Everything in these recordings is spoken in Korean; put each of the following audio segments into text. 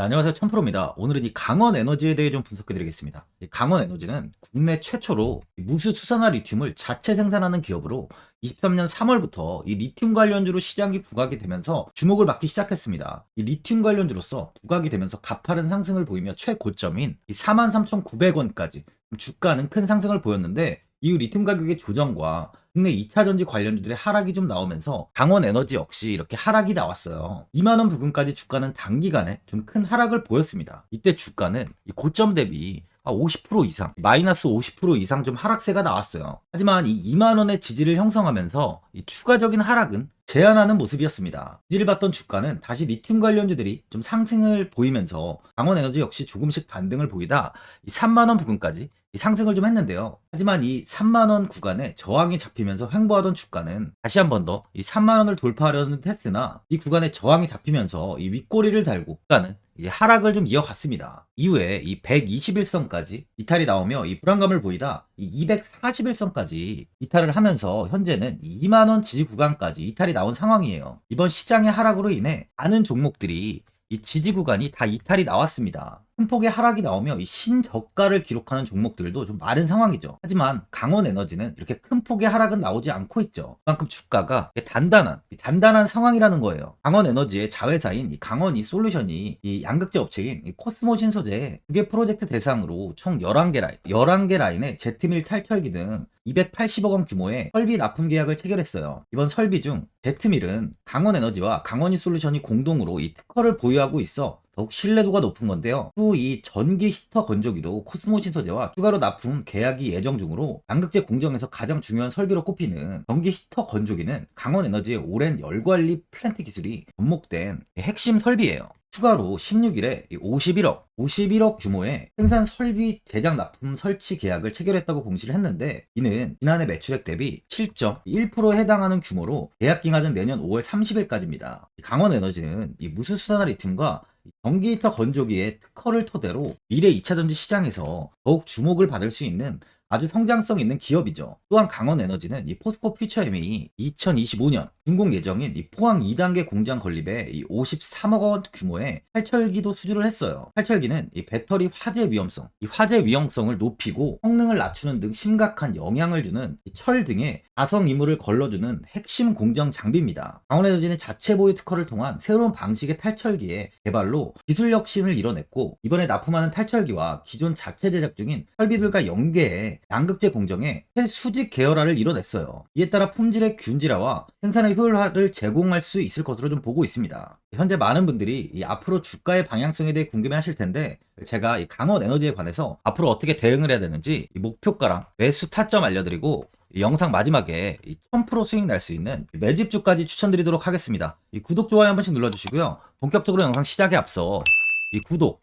네, 안녕하세요. 천프로입니다. 오늘은 이 강원 에너지에 대해 좀 분석해 드리겠습니다. 이 강원 에너지는 국내 최초로 이 무수 수산화 리튬을 자체 생산하는 기업으로 23년 3월부터 이 리튬 관련주로 시장이 부각이 되면서 주목을 받기 시작했습니다. 이 리튬 관련주로서 부각이 되면서 가파른 상승을 보이며 최고점인 이 43,900원까지 주가는 큰 상승을 보였는데 이후 리튬 가격의 조정과 국내 2차 전지 관련주들의 하락이 좀 나오면서 강원 에너지 역시 이렇게 하락이 나왔어요. 2만원 부근까지 주가는 단기간에 좀 큰 하락을 보였습니다. 이때 주가는 이 고점 대비 50% 이상, 마이너스 50% 이상 좀 하락세가 나왔어요. 하지만 이 2만원의 지지를 형성하면서 이 추가적인 하락은 제한하는 모습이었습니다. 지지를 받던 주가는 다시 리튬 관련주들이 좀 상승을 보이면서 강원에너지 역시 조금씩 반등을 보이다 이 3만원 부근까지 이 상승을 좀 했는데요. 하지만 이 3만원 구간에 저항이 잡히면서 횡보하던 주가는 다시 한 번 더 이 3만원을 돌파하려는 테스트나 이 구간에 저항이 잡히면서 이 윗꼬리를 달고 주가는 이 하락을 좀 이어갔습니다. 이후에 이 121선까지 이탈이 나오며 이 불안감을 보이다 이 241선까지 이탈을 하면서 현재는 2만원 지지 구간까지 이탈이 나온 상황이에요. 이번 시장의 하락으로 인해 많은 종목들이 이 지지 구간이 다 이탈이 나왔습니다. 큰 폭의 하락이 나오며 이 신저가를 기록하는 종목들도 좀 많은 상황이죠. 하지만 강원 에너지는 이렇게 큰 폭의 하락은 나오지 않고 있죠. 그만큼 주가가 단단한 단단한 상황이라는 거예요. 강원 에너지의 자회사인 이 강원 이 솔루션이 이 양극재 업체인 이 코스모 신소재 두개 프로젝트 대상으로 총 11개 라인, 11개 라인의 제트밀 탈철기 등 280억 원 규모의 설비 납품 계약을 체결했어요. 이번 설비 중 제트밀은 강원에너지와 강원이 솔루션이 공동으로 이 특허를 보유하고 있어 더욱 신뢰도가 높은 건데요. 또 이 전기 히터 건조기도 코스모 신소재와 추가로 납품 계약이 예정 중으로 양극재 공정에서 가장 중요한 설비로 꼽히는 전기 히터 건조기는 강원 에너지의 오랜 열관리 플랜트 기술이 접목된 핵심 설비예요. 추가로 16일에 51억, 51억 규모의 생산 설비 제작 납품 설치 계약을 체결했다고 공시를 했는데 이는 지난해 매출액 대비 7.1%에 해당하는 규모로 계약 기간은 내년 5월 30일까지입니다. 강원에너지는 이 무수수산화 리튬과 전기 히터 건조기의 특허를 토대로 미래 2차 전지 시장에서 더욱 주목을 받을 수 있는 아주 성장성 있는 기업이죠. 또한 강원에너지는 이 포스코 퓨처엠이 2025년 준공 예정인 이 포항 2단계 공장 건립에 이 53억 원 규모의 탈철기도 수주를 했어요. 탈철기는 이 배터리 화재 위험성, 이 화재 위험성을 높이고 성능을 낮추는 등 심각한 영향을 주는 철 등의 가성 이물을 걸러주는 핵심 공정 장비입니다. 강원에너지는 자체 보유 특허를 통한 새로운 방식의 탈철기의 개발로 기술 혁신을 이뤄냈고 이번에 납품하는 탈철기와 기존 자체 제작 중인 설비들과 연계해 양극재 공정에 수직 계열화를 이뤄냈어요. 이에 따라 품질의 균질화와 생산의 효율화를 제공할 수 있을 것으로 좀 보고 있습니다. 현재 많은 분들이 이 앞으로 주가의 방향성에 대해 궁금해 하실 텐데 제가 이 강원 에너지에 관해서 앞으로 어떻게 대응을 해야 되는지 목표가랑 매수 타점 알려드리고 영상 마지막에 1000% 수익 날 수 있는 매집주까지 추천드리도록 하겠습니다. 이 구독, 좋아요 한 번씩 눌러주시고요. 본격적으로 영상 시작에 앞서 이 구독,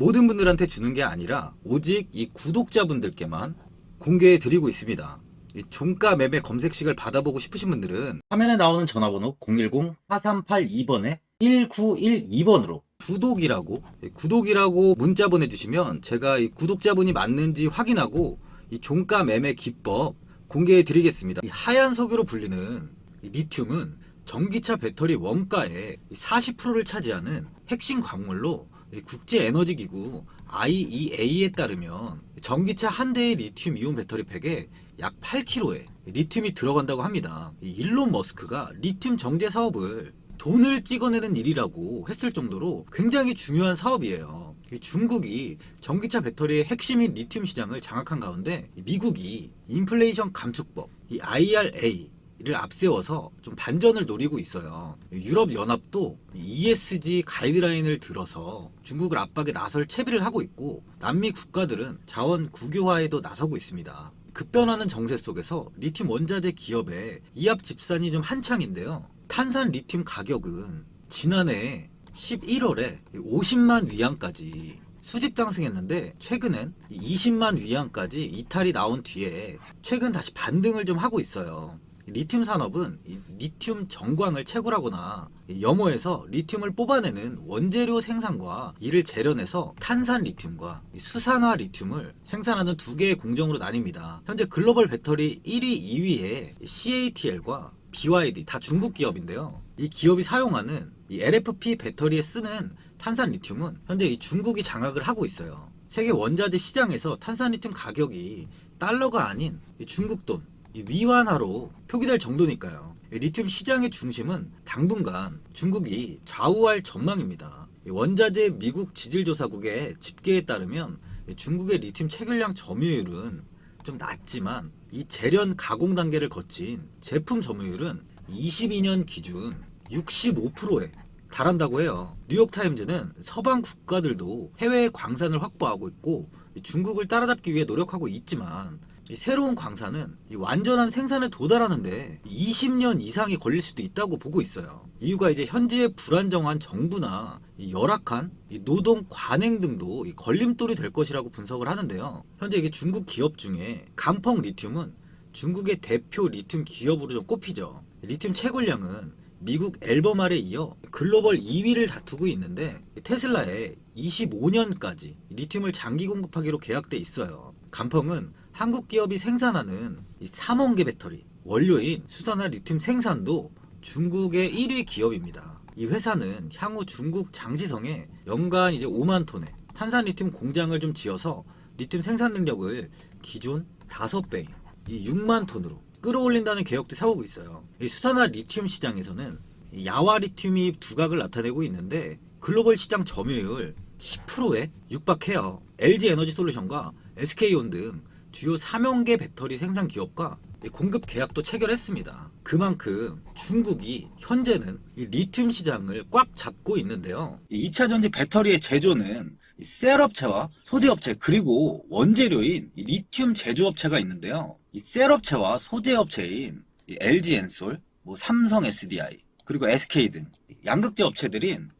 모든 분들한테 주는 게 아니라 오직 이 구독자분들께만 공개해 드리고 있습니다. 이 종가 매매 검색식을 받아보고 싶으신 분들은 화면에 나오는 전화번호 010-4382번에 1912번으로 구독이라고 예, 구독이라고 문자 보내주시면 제가 이 구독자분이 맞는지 확인하고 이 종가 매매 기법 공개해 드리겠습니다. 이 하얀 석유로 불리는 이 리튬은 전기차 배터리 원가의 40%를 차지하는 핵심 광물로 이 국제에너지기구 IEA에 따르면 전기차 한 대의 리튬 이온 배터리 팩에 약 8kg의 리튬이 들어간다고 합니다. 이 일론 머스크가 리튬 정제 사업을 돈을 찍어내는 일이라고 했을 정도로 굉장히 중요한 사업이에요. 이 중국이 전기차 배터리의 핵심인 리튬 시장을 장악한 가운데 이 미국이 인플레이션 감축법, 이 IRA 를 앞세워서 좀 반전을 노리고 있어요. 유럽 연합도 ESG 가이드라인을 들어서 중국을 압박에 나설 채비를 하고 있고 남미 국가들은 자원 국유화에도 나서고 있습니다. 급변하는 정세 속에서 리튬 원자재 기업의 이합 집산이 좀 한창인데요. 탄산 리튬 가격은 지난해 11월에 50만 위안까지 수직 상승했는데 최근엔 20만 위안까지 이탈이 나온 뒤에 최근 다시 반등을 좀 하고 있어요. 리튬 산업은 이 리튬 정광을 채굴하거나 이 염호에서 리튬을 뽑아내는 원재료 생산과 이를 재련해서 탄산 리튬과 이 수산화 리튬을 생산하는 두 개의 공정으로 나뉩니다. 현재 글로벌 배터리 1위, 2위에 CATL과 BYD 다 중국 기업인데요. 이 기업이 사용하는 이 LFP 배터리에 쓰는 탄산 리튬은 현재 이 중국이 장악을 하고 있어요. 세계 원자재 시장에서 탄산 리튬 가격이 달러가 아닌 이 중국 돈, 이 위안화로 표기될 정도니까요. 이 리튬 시장의 중심은 당분간 중국이 좌우할 전망입니다. 이 원자재 미국 지질조사국의 집계에 따르면 이 중국의 리튬 체결량 점유율은 좀 낮지만 이 재련 가공 단계를 거친 제품 점유율은 22년 기준 65%에 달한다고 해요. 뉴욕타임즈는 서방 국가들도 해외에 광산을 확보하고 있고 이 중국을 따라잡기 위해 노력하고 있지만 이 새로운 광산은 이 완전한 생산에 도달하는데 20년 이상이 걸릴 수도 있다고 보고 있어요. 이유가 이제 현재의 불안정한 정부나 이 열악한 이 노동 관행 등도 이 걸림돌이 될 것이라고 분석을 하는데요. 현재 이게 중국 기업 중에 감펑 리튬은 중국의 대표 리튬 기업으로 좀 꼽히죠. 리튬 채굴량은 미국 앨범알에 이어 글로벌 2위를 다투고 있는데 테슬라에 25년까지 리튬을 장기 공급하기로 계약돼 있어요. 감펑은 한국 기업이 생산하는 이 3원계 배터리 원료인 수산화 리튬 생산도 중국의 1위 기업입니다. 이 회사는 향후 중국 장시성에 연간 이제 5만 톤의 탄산 리튬 공장을 좀 지어서 리튬 생산 능력을 기존 5배인 이 6만 톤으로 끌어올린다는 계획도 세우고 있어요. 이 수산화 리튬 시장에서는 이 야화 리튬이 두각을 나타내고 있는데 글로벌 시장 점유율 10%에 육박해요. LG 에너지 솔루션과 SK온 등 주요 3형계 배터리 생산 기업과 이 공급 계약도 체결했습니다. 그만큼 중국이 현재는 이 리튬 시장을 꽉 잡고 있는데요. 이 2차 전지 배터리의 제조는 이 셀업체와 소재업체 그리고 원재료인 이 리튬 제조업체가 있는데요. 이 셀업체와 소재업체인 이 LG 엔솔, 뭐 삼성 SDI 그리고 SK 등 양극재 업체들인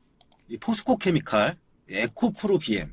이 포스코 케미칼, 에코프로 BM,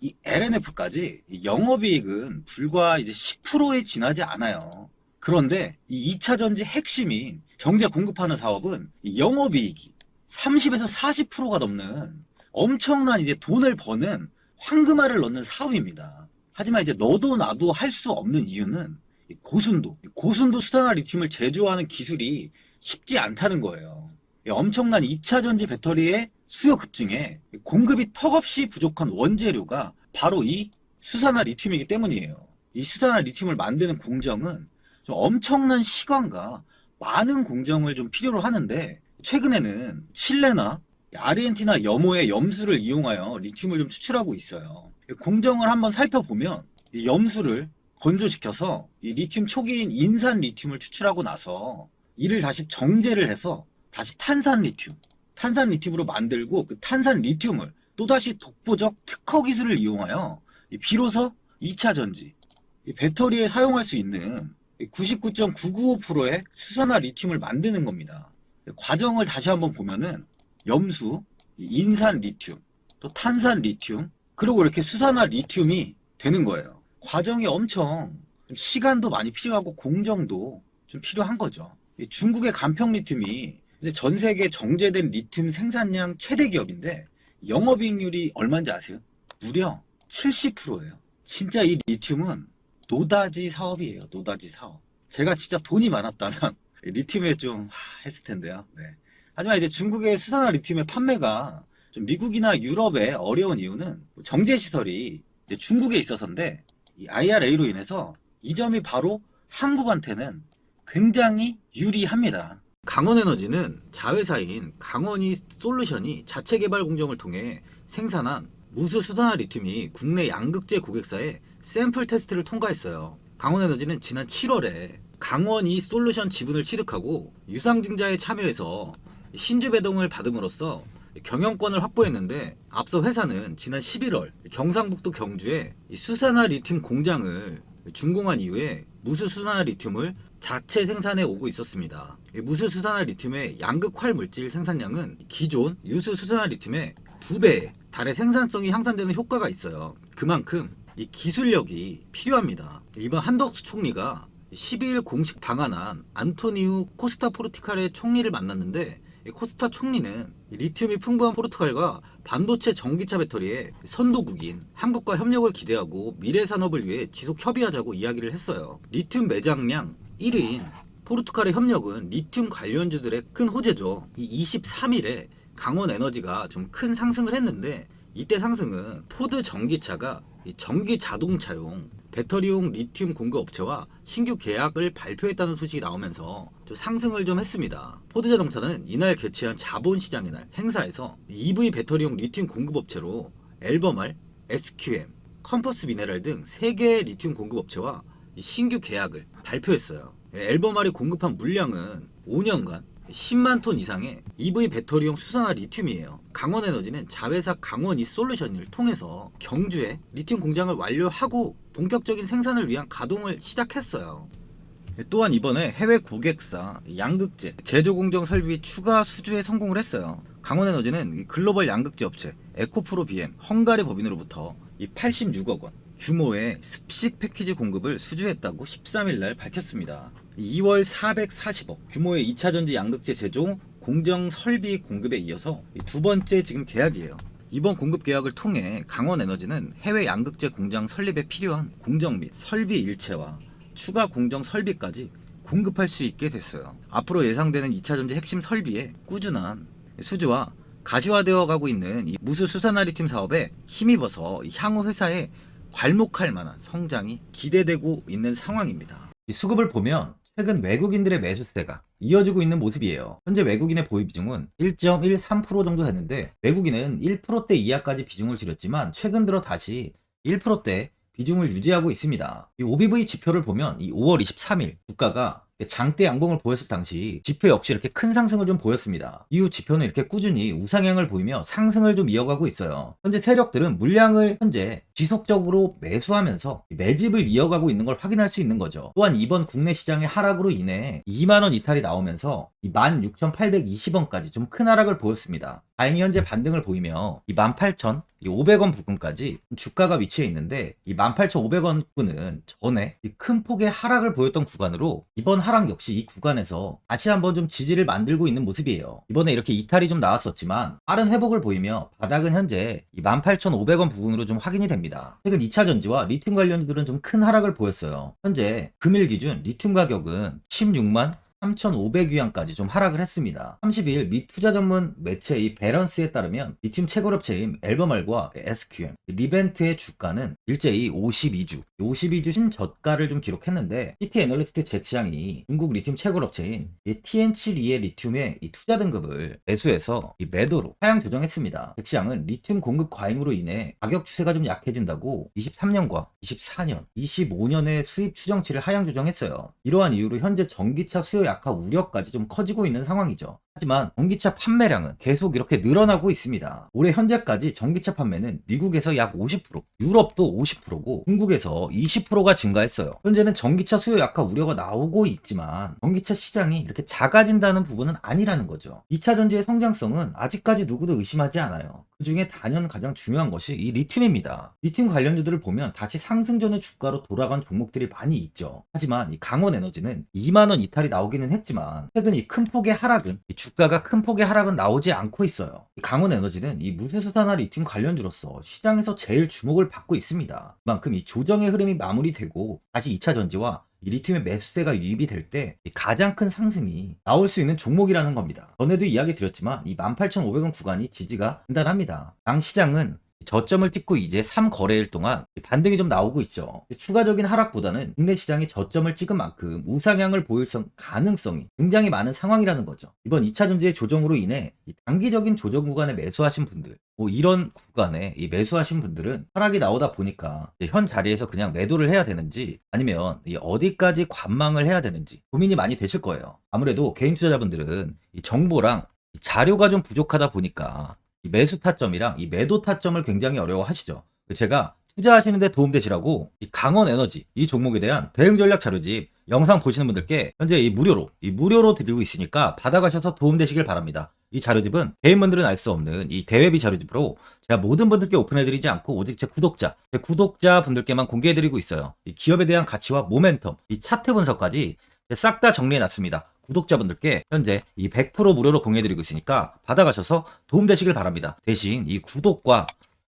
이 LNF까지 영업이익은 불과 이제 10%에 지나지 않아요. 그런데 이 2차 전지 핵심인 정제 공급하는 사업은 이 영업이익이 30에서 40%가 넘는 엄청난 이제 돈을 버는 황금알을 넣는 사업입니다. 하지만 이제 너도 나도 할 수 없는 이유는 이 고순도, 이 고순도 수산화 리튬을 제조하는 기술이 쉽지 않다는 거예요. 이 엄청난 2차 전지 배터리의 수요 급증에 공급이 턱없이 부족한 원재료가 바로 이 수산화 리튬이기 때문이에요. 이 수산화 리튬을 만드는 공정은 좀 엄청난 시간과 많은 공정을 좀 필요로 하는데 최근에는 칠레나 아르헨티나 염호의 염수를 이용하여 리튬을 좀 추출하고 있어요. 공정을 한번 살펴보면 이 염수를 건조시켜서 이 리튬 초기인 인산 리튬을 추출하고 나서 이를 다시 정제를 해서 다시 탄산 리튬, 탄산 리튬으로 만들고 그 탄산 리튬을 또다시 독보적 특허 기술을 이용하여 이 비로소 2차 전지, 이 배터리에 사용할 수 있는 99.995%의 수산화 리튬을 만드는 겁니다. 과정을 다시 한번 보면은 염수, 이 인산 리튬, 또 탄산 리튬, 그리고 이렇게 수산화 리튬이 되는 거예요. 과정이 엄청 좀 시간도 많이 필요하고 공정도 좀 필요한 거죠. 이 중국의 간평 리튬이 이제 전 세계 정제된 리튬 생산량 최대 기업인데 영업이익률이 얼마인지 아세요? 무려 70%예요. 진짜 이 리튬은 노다지 사업이에요. 노다지 사업. 제가 진짜 돈이 많았다면 리튬에 좀 하, 했을 텐데요. 네. 하지만 이제 중국의 수산화 리튬의 판매가 좀 미국이나 유럽에 어려운 이유는 정제 시설이 중국에 있어서인데 이 IRA로 인해서 이 점이 바로 한국한테는 굉장히 유리합니다. 강원에너지는 자회사인 강원이 솔루션이 자체 개발 공정을 통해 생산한 무수 수산화 리튬이 국내 양극재 고객사에 샘플 테스트를 통과했어요. 강원에너지는 지난 7월에 강원이 솔루션 지분을 취득하고 유상증자에 참여해서 신주 배동을 받음으로써 경영권을 확보했는데 앞서 회사는 지난 11월 경상북도 경주에 이 수산화 리튬 공장을 준공한 이후에 무수 수산화 리튬을 자체 생산해 오고 있었습니다. 이 무수 수산화 리튬의 양극활 물질 생산량은 기존 유수 수산화 리튬의 두 배에 달의 생산성이 향상되는 효과가 있어요. 그만큼 이 기술력이 필요합니다. 이번 한덕수 총리가 12일 공식 방한한 안토니우 코스타 포르티칼의 총리를 만났는데 이 코스타 총리는 이 리튬이 풍부한 포르투갈과 반도체 전기차 배터리의 선도국인 한국과 협력을 기대하고 미래 산업을 위해 지속 협의하자고 이야기를 했어요. 리튬 매장량 1위인 포르투갈의 협력은 리튬 관련주들의 큰 호재죠. 이 23일에 강원 에너지가 좀 큰 상승을 했는데 이때 상승은 포드 전기차가 이 전기 자동차용 배터리용 리튬 공급 업체와 신규 계약을 발표했다는 소식이 나오면서 좀 상승을 좀 했습니다. 포드 자동차는 이날 개최한 자본시장의 날 행사에서 EV 배터리용 리튬 공급 업체로 앨범알, SQM, 컴퍼스 미네랄 등 3개의 리튬 공급 업체와 이 신규 계약을 발표했어요. 앨범알이 공급한 물량은 5년간 10만 톤 이상의 EV 배터리용 수산화 리튬이에요. 강원에너지는 자회사 강원 이 솔루션을 통해서 경주에 리튬 공장을 완료하고 본격적인 생산을 위한 가동을 시작했어요. 또한 이번에 해외 고객사 양극재 제조 공정 설비 추가 수주에 성공을 했어요. 강원에너지는 이 글로벌 양극재 업체 에코프로 BM 헝가리 법인으로부터 이 86억 원 규모의 습식 패키지 공급을 수주했다고 13일 날 밝혔습니다. 2월 440억 규모의 2차 전지 양극재 제조 공정 설비 공급에 이어서 이두 번째 지금 계약이에요. 이번 공급 계약을 통해 강원에너지는 해외 양극재 공장 설립에 필요한 공정 및 설비 일체와 추가 공정 설비까지 공급할 수 있게 됐어요. 앞으로 예상되는 2차 전지 핵심 설비에 꾸준한 수주와 가시화되어 가고 있는 이 무수 수산화 리튬 사업에 힘입어서 이 향후 회사에 괄목할 만한 성장이 기대되고 있는 상황입니다. 이 수급을 보면 최근 외국인들의 매수세가 이어지고 있는 모습이에요. 현재 외국인의 보유 비중은 1.13% 정도 됐는데 외국인은 1%대 이하까지 비중을 줄였지만 최근 들어 다시 1%대 비중을 유지하고 있습니다. 이 OBV 지표를 보면 이 5월 23일 주가가 장대 양봉을 보였을 당시 지표 역시 이렇게 큰 상승을 좀 보였습니다. 이후 지표는 이렇게 꾸준히 우상향을 보이며 상승을 좀 이어가고 있어요. 현재 세력들은 물량을 현재 지속적으로 매수하면서 매집을 이어가고 있는 걸 확인할 수 있는 거죠. 또한 이번 국내 시장의 하락으로 인해 2만원 이탈이 나오면서 16,820원까지 좀 큰 하락을 보였습니다. 다행히 현재 반등을 보이며 이 18,500원 부근까지 주가가 위치해 있는데 이 18,500원 부근은 전에 이큰 폭의 하락을 보였던 구간으로 이번 하락 역시 이 구간에서 다시 한번 좀 지지를 만들고 있는 모습이에요. 이번에 이렇게 이탈이 좀 나왔었지만 빠른 회복을 보이며 바닥은 현재 이 18,500원 부근으로 좀 확인이 됩니다. 최근 2차 전지와 리튬 관련주들은 좀 큰 하락을 보였어요. 현재 금일 기준 리튬 가격은 16만 3,500위안까지 좀 하락을 했습니다. 32일 미 투자 전문 매체 이 밸런스에 따르면 리튬 채굴업체인 엘버말과 SQM, 리벤트의 주가는 일제히 52주, 52주 신저가를 좀 기록했는데 PT 애널리스트 잭시장이 중국 리튬 채굴업체인 TN72의 리튬의 이 투자 등급을 매수해서 이 매도로 하향 조정했습니다. 잭시장은 리튬 공급 과잉으로 인해 가격 추세가 좀 약해진다고 23년과 24년, 25년의 수입 추정치를 하향 조정했어요. 이러한 이유로 현재 전기차 수요 약화 우려까지 좀 커지고 있는 상황이죠. 하지만 전기차 판매량은 계속 이렇게 늘어나고 있습니다. 올해 현재까지 전기차 판매는 미국에서 약 50%, 유럽도 50%고 중국에서 20%가 증가했어요. 현재는 전기차 수요 약화 우려가 나오고 있지만 전기차 시장이 이렇게 작아진다는 부분은 아니라는 거죠. 2차 전지의 성장성은 아직까지 누구도 의심하지 않아요. 그 중에 단연 가장 중요한 것이 이 리튬입니다. 리튬 관련주들을 보면 다시 상승 전의 주가로 돌아간 종목들이 많이 있죠. 하지만 이 강원 에너지는 2만원 이탈이 나오기 는 했지만 최근 이 큰 폭의 하락은 이 주가가 큰 폭의 하락은 나오지 않고 있어요. 이 강원 에너지는 이 무쇠수산화 리튬 관련주로서 시장에서 제일 주목을 받고 있습니다. 그만큼 이 조정의 흐름이 마무리되고 다시 2차 전지와 이 리튬의 매수세가 유입이 될 때 가장 큰 상승이 나올 수 있는 종목이라는 겁니다. 전에도 이야기 드렸지만 이 18,500원 구간이 지지가 단단합니다. 당 시장은 저점을 찍고 이제 3거래일 동안 반등이 좀 나오고 있죠. 추가적인 하락보다는 국내 시장이 저점을 찍은 만큼 우상향을 보일 성- 가능성이 굉장히 많은 상황이라는 거죠. 이번 2차 전지의 조정으로 인해 이 단기적인 조정 구간에 매수하신 분들, 뭐 이런 구간에 이 매수하신 분들은 하락이 나오다 보니까 현 자리에서 그냥 매도를 해야 되는지 아니면 이 어디까지 관망을 해야 되는지 고민이 많이 되실 거예요. 아무래도 개인 투자자분들은 이 정보랑 이 자료가 좀 부족하다 보니까 이 매수 타점이랑 이 매도 타점을 굉장히 어려워하시죠. 제가 투자하시는데 도움되시라고 이 강원 에너지 이 종목에 대한 대응 전략 자료집 영상 보시는 분들께 현재 이 무료로 이 무료로 드리고 있으니까 받아가셔서 도움되시길 바랍니다. 이 자료집은 개인분들은 알 수 없는 이 대외비 자료집으로 제가 모든 분들께 오픈해드리지 않고 오직 제 구독자, 제 구독자 분들께만 공개해드리고 있어요. 이 기업에 대한 가치와 모멘텀, 이 차트 분석까지 싹 다 정리해놨습니다. 구독자분들께 현재 이 100% 무료로 공유해드리고 있으니까 받아가셔서 도움되시길 바랍니다. 대신 이 구독과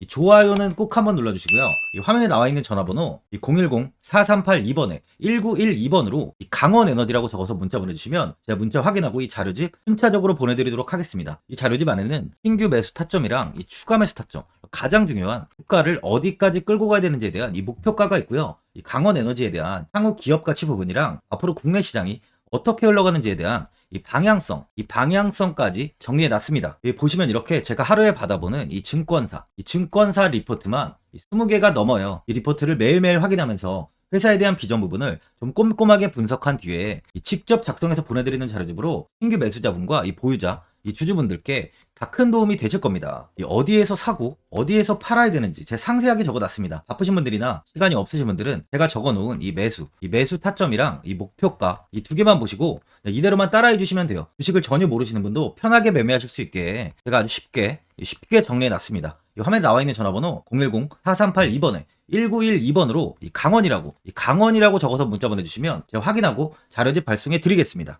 이 좋아요는 꼭 한번 눌러주시고요. 이 화면에 나와 있는 전화번호 010-4382번에 1912번으로 강원 에너지라고 적어서 문자 보내주시면 제가 문자 확인하고 이 자료집 순차적으로 보내드리도록 하겠습니다. 이 자료집 안에는 신규 매수 타점이랑 이 추가 매수 타점 가장 중요한 주가를 어디까지 끌고 가야 되는지에 대한 이 목표가가 있고요. 이 강원 에너지에 대한 향후 기업 가치 부분이랑 앞으로 국내 시장이 어떻게 흘러가는지에 대한 이 방향성, 이 방향성까지 정리해 놨습니다. 여기 보시면 이렇게 제가 하루에 받아보는 이 증권사, 이 증권사 리포트만 20개가 넘어요. 이 리포트를 매일매일 확인하면서 회사에 대한 비전 부분을 좀 꼼꼼하게 분석한 뒤에 이 직접 작성해서 보내드리는 자료집으로 신규 매수자분과 이 보유자, 이 주주분들께 다 큰 도움이 되실 겁니다. 이 어디에서 사고 어디에서 팔아야 되는지 제가 상세하게 적어놨습니다. 바쁘신 분들이나 시간이 없으신 분들은 제가 적어놓은 이 매수, 이 매수 타점이랑 이 목표가 이 두 개만 보시고 이대로만 따라해 주시면 돼요. 주식을 전혀 모르시는 분도 편하게 매매하실 수 있게 제가 아주 쉽게 쉽게 정리해 놨습니다. 이 화면에 나와 있는 전화번호 010-4382번에 1912번으로 이 강원이라고 이 강원이라고 적어서 문자 보내주시면 제가 확인하고 자료집 발송해 드리겠습니다.